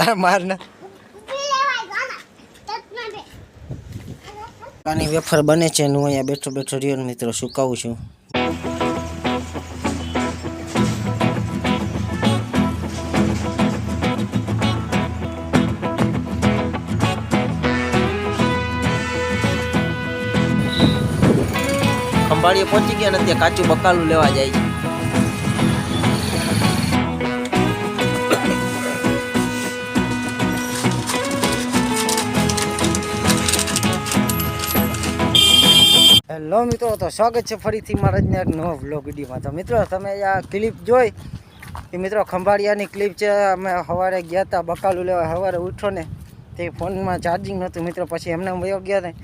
ના આની વેફર બને છે હું અહીંયા બેઠો બેઠો રહ્યો ને મિત્રો, સુકાવું છું. ખંભાળીએ પહોંચી ગયા ને ત્યાં કાચું બકાલું લેવા જાય છે. હેલો મિત્રો, તો સ્વાગત છે ફરીથી મારા જ નવો બ્લોગ વિડીયોમાં. તો મિત્રો, તમે આ ક્લિપ જોઈ, એ મિત્રો ખંભાળિયાની ક્લિપ છે, અમે સવારે ગયા હતા બકાલું લેવા. સવારે ઉઠો ને, તે ફોનમાં ચાર્જિંગ નહોતું. મિત્રો, પછી એમને વયો ગયા ને,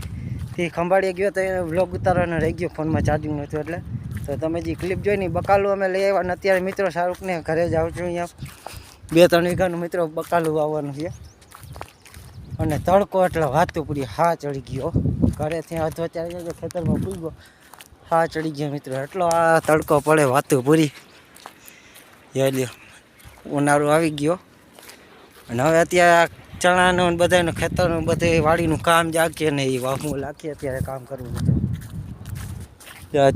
તે ખંભાળિયા ગયો તો એ બ્લોગ ઉતારવાનો રહી ગયો, ફોનમાં ચાર્જિંગ નહોતું. એટલે, તો તમે જે ક્લિપ જોઈ ને બકાલું અમે લઈ આવ્યા ને, અત્યારે મિત્રો શાહરૂખને ઘરે જાઉં છું અહીંયા. બે ત્રણ વીઘાનું મિત્રો બકાલું વાવવાનું છે. અને તડકો એટલે વાતું પૂરી હા ચડી ગયો. ઘરેથી અધો ચાલી જાય ખેતરમાં પૂગ્યો હા, ચડી ગયો મિત્રો. એટલો આ તડકો પડે વાતું પૂરી. લ્યો. ઉનાળો આવી ગયો. અને હવે અત્યારે આ ચણાનું બધાનું ખેતરનું બધે વાડીનું કામ જાગીએ ને એ વાહું લાખીએ અત્યારે કામ કરવું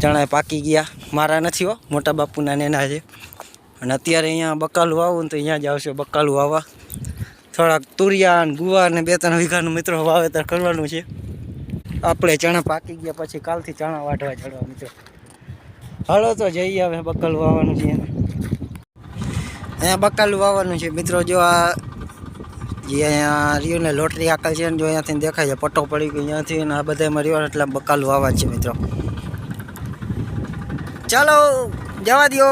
ચણા પાકી ગયા. મારા નથી હો, મોટા બાપુના નેના છે. અને અત્યારે અહીંયા બકાલું આવું તો અહીંયા જ આવશે બકાલું આવવા થોડાક તુરિયા ને ગુવાર ને બે ત્રણ વીઘાનું મિત્રો વાવેતર કરવાનું છે. આપણે ચણા પાકી ગયા પછી કાલથી ચણા વાટવા ચડવા મિત્રો હાલો તો જઈએ હવે બકાલું વાવવાનું છે. અહીંયા બકાલું વાવવાનું છે. મિત્રો, જો આ જે અહીંયા રહ્યું ને લોટરી આકલ છે ને જો અહીંયાથી દેખાય છે, પટ્ટો પડી ગયો અહીંયાથી ને આ બધામાં રહ્યો એટલે બકાલું વાવવાનું છે, મિત્રો. ચાલો, જવા દો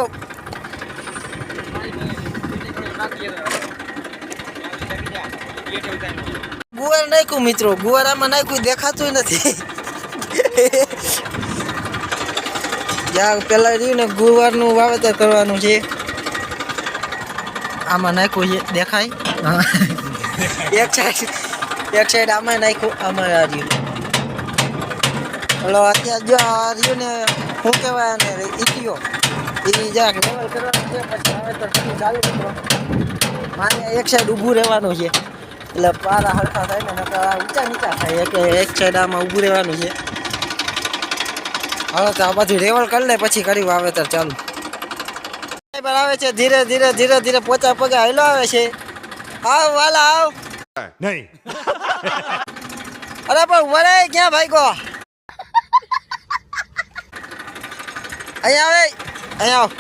ગુવાર નાખ્યું મિત્રો ગુવાર આમાં નાખ્યું, દેખાતું નથી. જ્યાં પેલા રહ્યું ને ગુવારનું વાવેતર કરવાનું છે. આમાં નાખ્યું છે, દેખાય? એક સાઈડ એક સાઈડ આમાં નાખ્યું, આમાં આ હલો, અત્યારે જો આ રહ્યું ને શું કહેવાય ને ઈટીઓ. એ જરાક લેવલ કરવાનું છે, પછી વાવેતર ચાલુ કરો મારે એક સાઈડ ઊભું રહેવાનું છે. એટલે પારા હરખા થાય ને ઊંચા નીચા થાય. કે એક સાઈડ આમાં ઊભું રહેવાનું છે. હવે તો આ બધું રેવલ કરી લે પછી કરી વાવેતર ચાલુ. ડ્રાઈવર આવે છે ધીરે ધીરે ધીરે ધીરે પોચા પગે હેલો આવે છે. આવ વાલા આવ. નહીં. અરે પણ વરે ક્યાં ભાઈ કો અહીંયા આવે અહીંયા આવ.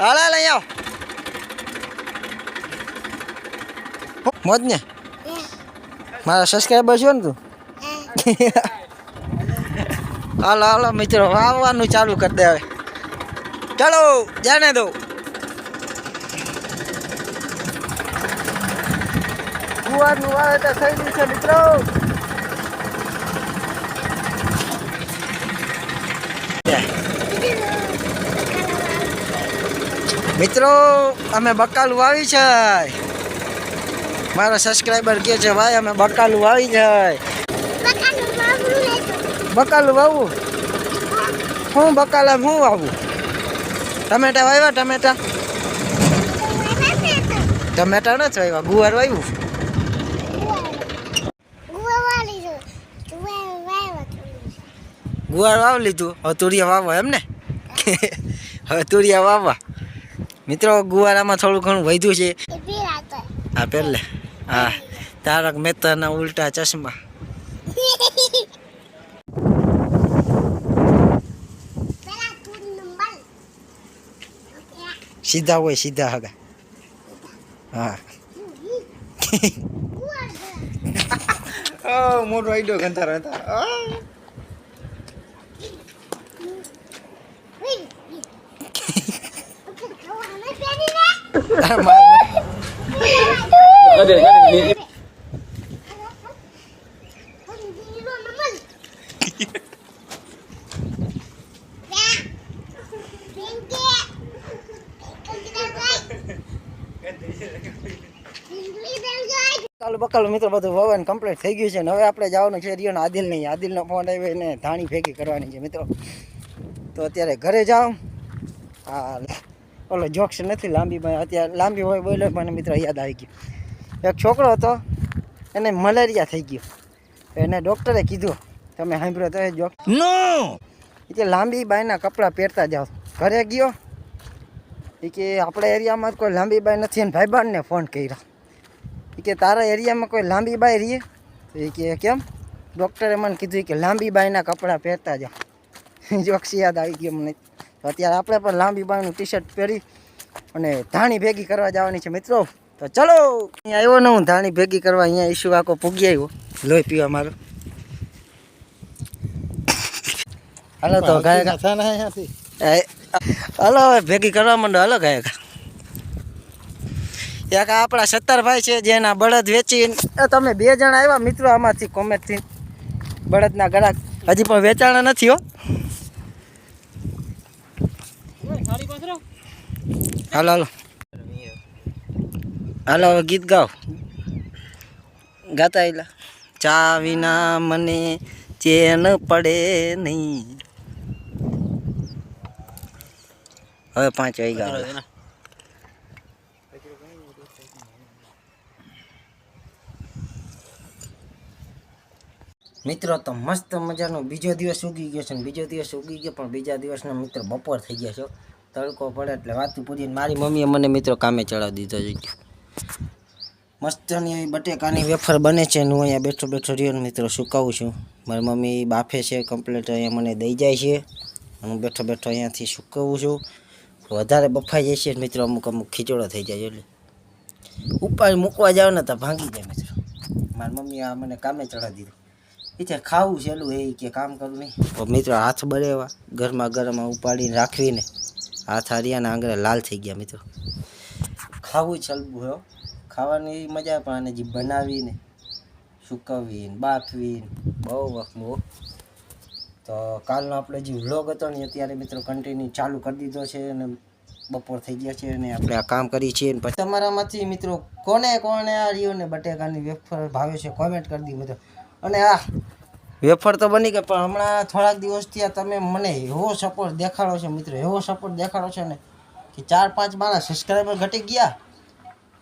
હાલ હાલ અહીંયા આવ. મોજ ને? મારા સબસ્ક્રાઈબર છો ને તું? હાલો હાલો મિત્રો વાવવાનું ચાલુ કરી દે હવે. ચાલો જાને દો ગુવારનું વાવેતર થઈ ગયું છે મિત્રો. મિત્રો અમે બકાલું વાવી છે. મારા સબસ્ક્રાઈબર કહે છે ભાઈ અમે બકાલું વાવી જાય. બકાલું વાવું? હું બકાલા હું વાવું? ટમેટા વાવ્યા ટમેટા? ટમેટા નથી વાવ્યા ગુવાર વાવ્યું? ગુવાર વાવ લીધું હવે તુરિયા વાવવા એમ ને? હવે તુરિયા વાવવા. મિત્રો ગુવારામાં થોડું ઘણું વધ્યું છે. હા પહેલે હા તારક મહેતાના ઉલટા ચશ્મા. સીધા હોય સીધા હગા. હા. Oh, મોટો આઈડો ગંધાર હતા. કાલ બકાલ મિત્રો, બધું વવન કમ્પ્લીટ થઈ ગયું છે ને હવે આપણે જવાનું છે રિયોના આદિલ નહીં આદિલનો ફોન આવ્યો એને ધાણી ભેગી કરવાની છે મિત્રો. તો અત્યારે ઘરે જાઉં હા ઓલો જોક્સ નથી લાંબી અત્યારે લાંબી હોય બોલે મને મિત્રો યાદ આવી ગયું. એક છોકરો હતો એને મલેરિયા થઈ ગયો. એને ડૉક્ટરે કીધું તમે સાંભળ્યો તો જો એ કે લાંબી બાઈના કપડાં પહેરતા જાઓ. ઘરે ગયો. એ કે આપણા એરિયામાં કોઈ લાંબી બાઈ નથી અને ભાઈબાનને ફોન કર્યા. એ કે તારા એરિયામાં કોઈ લાંબી બાઈ રહીએ? તો એ કે કેમ? ડૉક્ટરે મને કીધું કે લાંબી બાઈના કપડાં પહેરતા જાઓ. જોક્સ યાદ આવી ગયો મને. અત્યારે આપણે પણ લાંબી બાઈનું ટી શર્ટ પહેરી અને ધાણી ભેગી કરવા જવાની છે મિત્રો. તો ચલો અહીંયા આવ્યો ને હું ધાણી ભેગી કરવા અહીંયા ઈશુ આખો પૂગી આવ્યો. લોહી પીવા મારો. હાલો તો ગાયકા. હાલો હવે ભેગી કરવા માંડો. હાલો ગાયક. એક આ આપણા સત્તરભાઈ છે જેના બળદ વેચી તમે બે જણા આવ્યા મિત્રો આમાંથી કોમેટથી બળદના ગળા હજી પણ વેચાણા નથી હો. હાલો હાલો. હાલો હવે ગીત ગાઓ. ગાતા એલા ચા વિના મને ચેન પડે નહીં. હવે પાંચ વાગ્યા મિત્રો તો મસ્ત મજાનો બીજો દિવસ ઉગી ગયો છે ને બીજો દિવસ ઉગી ગયો પણ બીજા દિવસનો મિત્ર બપોર થઈ ગયા છે. તડકો પડે એટલે વાતું પૂરી મારી મમ્મીએ મને મિત્રો કામે ચડાવી દીધો છે. મસ્તની એવી બટેકાની વેફર બને છે હું અહીંયા બેઠો બેઠો રહ્યો મિત્રો સુકાવું છું? મારી મમ્મી બાફે છે કમ્પ્લીટ અહીંયા મને દઈ જાય છે. હું બેઠો બેઠો અહીંયાથી સુકવું છું. વધારે બફાઈ જાય છે મિત્રો, અમુક અમુક ખીચડો થઈ જાય એટલે. ઉપર મૂકવા જાવ ને તો ભાંગી જાય મિત્રો. મારી મમ્મી આ મને કામે ચડાવી દીધું. એ છે ખાવું છેલું એ કે કામ કરું નહીં. મિત્રો હાથ બળેવા ગરમા ઘરમાં ઉપાડીને રાખવીને, હાથ હારિયાના આંગળે લાલ થઈ ગયા મિત્રો. ખાવું છલવું હો. ખાવાની મજા પણ આને જે બનાવીને, સુકવીને, બાફવીને, બહુ વખમું હો. તો કાલનો આપણે જે વ્લોગ હતો ને અત્યારે મિત્રો કન્ટિન્યુ ચાલુ કરી દીધો છે અને બપોર થઈ ગયા છે અને આપણે આ કામ કરીએ છીએ. ને પછી તમારામાંથી મિત્રો કોને કોને આ રહ્યું ને બટેકાની વેફર ભાવે છે કોમેન્ટ કરી દીધો મિત્રો. અને આ વેફર તો બની ગઈ પણ હમણાં થોડાક દિવસથી આ તમે મને એવો સપોર્ટ દેખાડો છો મિત્રો, એવો સપોર્ટ દેખાડો છો ને કે ચાર પાંચ મારા સબસ્ક્રાઈબર ઘટી ગયા.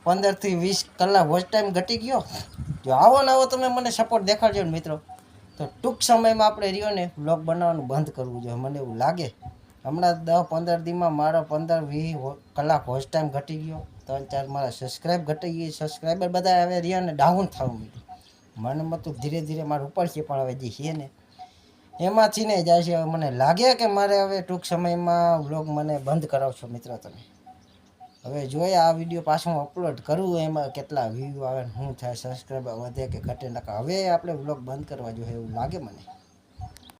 પંદરથી વીસ કલાક વોચ ટાઈમ ઘટી ગયો. જો આવો ને આવો તમે મને સપોર્ટ દેખાડજો ને મિત્રો. તો ટૂંક સમયમાં આપણે રહ્યો ને બ્લોગ બનાવવાનું બંધ કરવું જોઈએ. મને એવું લાગે. હમણાં દસ પંદર દીમાં મારો પંદર વીસ કલાક વોચ ટાઈમ ઘટી ગયો. ત્રણ ચાર મારા સબસ્ક્રાઈબ ઘટી ગઈ સબસ્ક્રાઈબર બધા હવે રહ્યા ને ડાઉન થવા મને મતું ધીરે ધીરે મારું ઉપર છે પણ હવે જે છે ને એમાંથી ને જાય છે. મને લાગે કે મારે હવે ટૂંક સમયમાં વ્લોગ મને બંધ કરાવશો મિત્રો તમે. હવે જોઈએ આ વીડિયો પાછું અપલોડ કરું એમાં કેટલા વ્યૂ આવે શું થાય સબસ્ક્રાઈબર વધે કે ઘટે નકા. હવે આપણે વ્લોગ બંધ કરવા જોઈએ એવું લાગે મને.